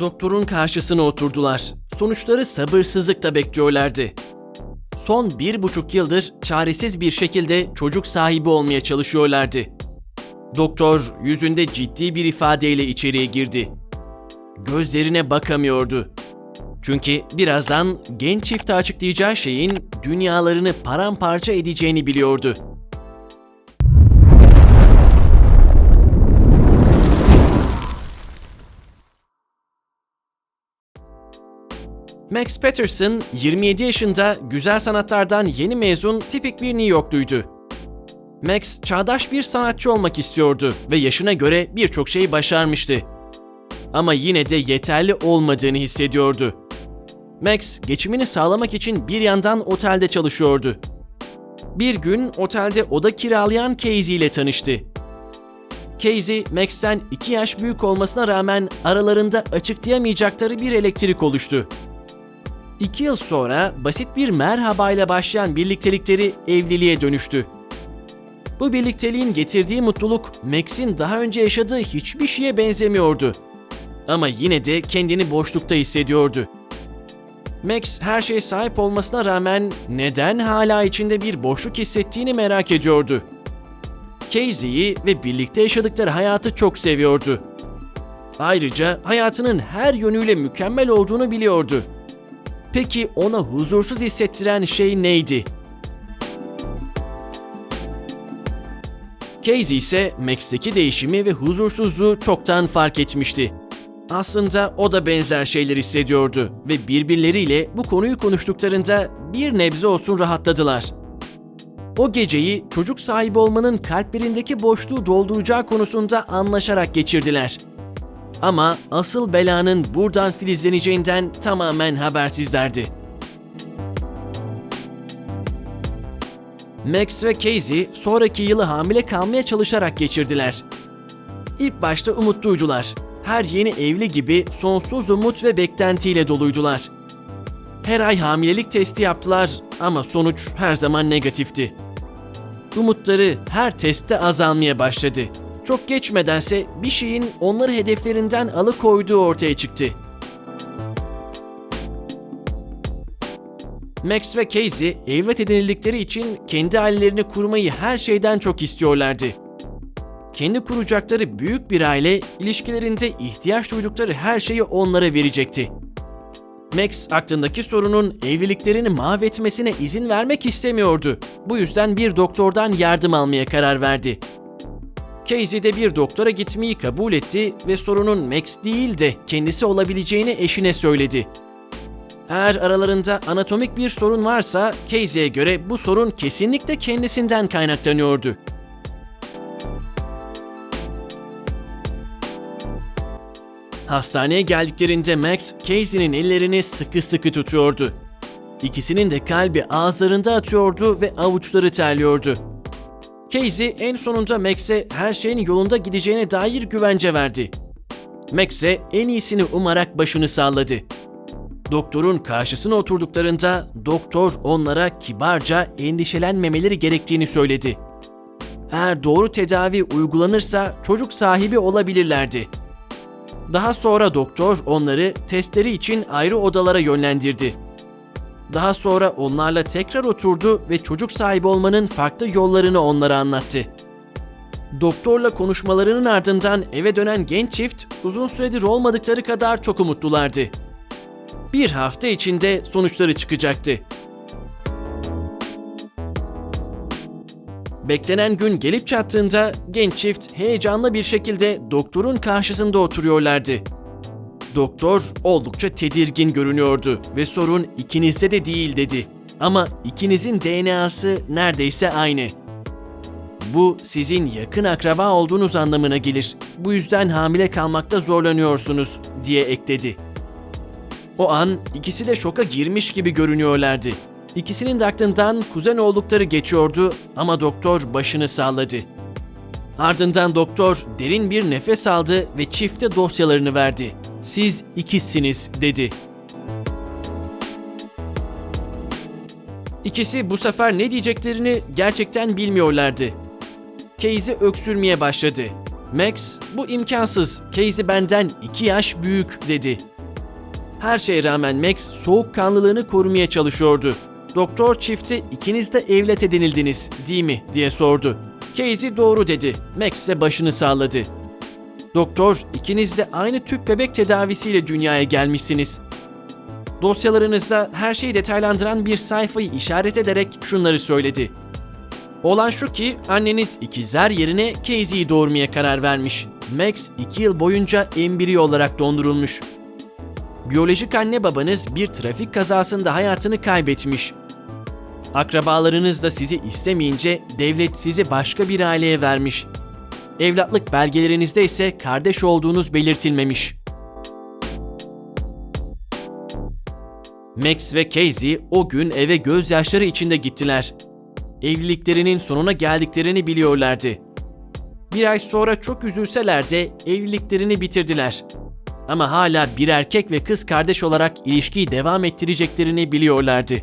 Doktorun karşısına oturdular. Sonuçları sabırsızlıkla bekliyorlardı. Son bir buçuk yıldır çaresiz bir şekilde çocuk sahibi olmaya çalışıyorlardı. Doktor yüzünde ciddi bir ifadeyle içeriye girdi. Gözlerine bakamıyordu. Çünkü birazdan genç çifte açıklayacağı şeyin dünyalarını paramparça edeceğini biliyordu. Max Patterson 27 yaşında güzel sanatlardan yeni mezun tipik bir New Yorkluydu. Max çağdaş bir sanatçı olmak istiyordu ve yaşına göre birçok şeyi başarmıştı. Ama yine de yeterli olmadığını hissediyordu. Max geçimini sağlamak için bir yandan otelde çalışıyordu. Bir gün otelde oda kiralayan Casey ile tanıştı. Casey, Max'ten 2 yaş büyük olmasına rağmen aralarında açıklayamayacakları bir elektrik oluştu. İki yıl sonra basit bir merhabayla başlayan birliktelikleri evliliğe dönüştü. Bu birlikteliğin getirdiği mutluluk Max'in daha önce yaşadığı hiçbir şeye benzemiyordu. Ama yine de kendini boşlukta hissediyordu. Max her şeye sahip olmasına rağmen neden hala içinde bir boşluk hissettiğini merak ediyordu. Casey'yi ve birlikte yaşadıkları hayatı çok seviyordu. Ayrıca hayatının her yönüyle mükemmel olduğunu biliyordu. Peki ona huzursuz hissettiren şey neydi? Casey ise Max'teki değişimi ve huzursuzluğu çoktan fark etmişti. Aslında o da benzer şeyler hissediyordu ve birbirleriyle bu konuyu konuştuklarında bir nebze olsun rahatladılar. O geceyi çocuk sahibi olmanın kalplerindeki boşluğu dolduracağı konusunda anlaşarak geçirdiler. Ama asıl belanın buradan filizleneceğinden tamamen habersizlerdi. Max ve Casey sonraki yılı hamile kalmaya çalışarak geçirdiler. İlk başta umutluydular. Her yeni evli gibi sonsuz umut ve beklentiyle doluydular. Her ay hamilelik testi yaptılar ama sonuç her zaman negatifti. Umutları her testte azalmaya başladı. Çok geçmedense bir şeyin onları hedeflerinden alıkoyduğu ortaya çıktı. Max ve Casey evlat edinildikleri için kendi ailelerini kurmayı her şeyden çok istiyorlardı. Kendi kuracakları büyük bir aile ilişkilerinde ihtiyaç duydukları her şeyi onlara verecekti. Max aklındaki sorunun evliliklerini mahvetmesine izin vermek istemiyordu. Bu yüzden bir doktordan yardım almaya karar verdi. Casey de bir doktora gitmeyi kabul etti ve sorunun Max değil de kendisi olabileceğini eşine söyledi. Eğer aralarında anatomik bir sorun varsa Casey'e göre bu sorun kesinlikle kendisinden kaynaklanıyordu. Hastaneye geldiklerinde Max, Casey'nin ellerini sıkı sıkı tutuyordu. İkisinin de kalbi ağızlarında atıyordu ve avuçları terliyordu. Casey en sonunda Max'e her şeyin yolunda gideceğine dair güvence verdi. Max'e en iyisini umarak başını salladı. Doktorun karşısına oturduklarında doktor onlara kibarca endişelenmemeleri gerektiğini söyledi. Eğer doğru tedavi uygulanırsa çocuk sahibi olabilirlerdi. Daha sonra doktor onları testleri için ayrı odalara yönlendirdi. Daha sonra onlarla tekrar oturdu ve çocuk sahibi olmanın farklı yollarını onlara anlattı. Doktorla konuşmalarının ardından eve dönen genç çift uzun süredir olmadıkları kadar çok umutlulardı. Bir hafta içinde sonuçları çıkacaktı. Beklenen gün gelip çattığında genç çift heyecanlı bir şekilde doktorun karşısında oturuyorlardı. Doktor oldukça tedirgin görünüyordu ve sorun ikinizde de değil dedi. Ama ikinizin DNA'sı neredeyse aynı. Bu sizin yakın akraba olduğunuz anlamına gelir. Bu yüzden hamile kalmakta zorlanıyorsunuz diye ekledi. O an ikisi de şoka girmiş gibi görünüyorlardı. İkisinin de aklından kuzen oldukları geçiyordu ama doktor başını salladı. Ardından doktor derin bir nefes aldı ve çifte dosyalarını verdi. Siz ikizsiniz dedi. İkisi bu sefer ne diyeceklerini gerçekten bilmiyorlardı. Casey öksürmeye başladı. Max, bu imkansız. Casey benden iki yaş büyük dedi. Her şeye rağmen Max soğukkanlılığını korumaya çalışıyordu. Doktor çifti ikiniz de evlat edinildiniz değil mi diye sordu. Casey doğru dedi. Max ise başını salladı. Doktor ikiniz de aynı tüp bebek tedavisiyle dünyaya gelmişsiniz. Dosyalarınızda her şeyi detaylandıran bir sayfayı işaret ederek şunları söyledi. Olan şu ki anneniz ikizler yerine Casey'yi doğurmaya karar vermiş. Max iki yıl boyunca embriyo olarak dondurulmuş. Biyolojik anne babanız bir trafik kazasında hayatını kaybetmiş. Akrabalarınız da sizi istemeyince devlet sizi başka bir aileye vermiş. Evlatlık belgelerinizde ise kardeş olduğunuz belirtilmemiş. Max ve Casey o gün eve gözyaşları içinde gittiler. Evliliklerinin sonuna geldiklerini biliyorlardı. Bir ay sonra çok üzülseler de evliliklerini bitirdiler. Ama hala bir erkek ve kız kardeş olarak ilişkiyi devam ettireceklerini biliyorlardı.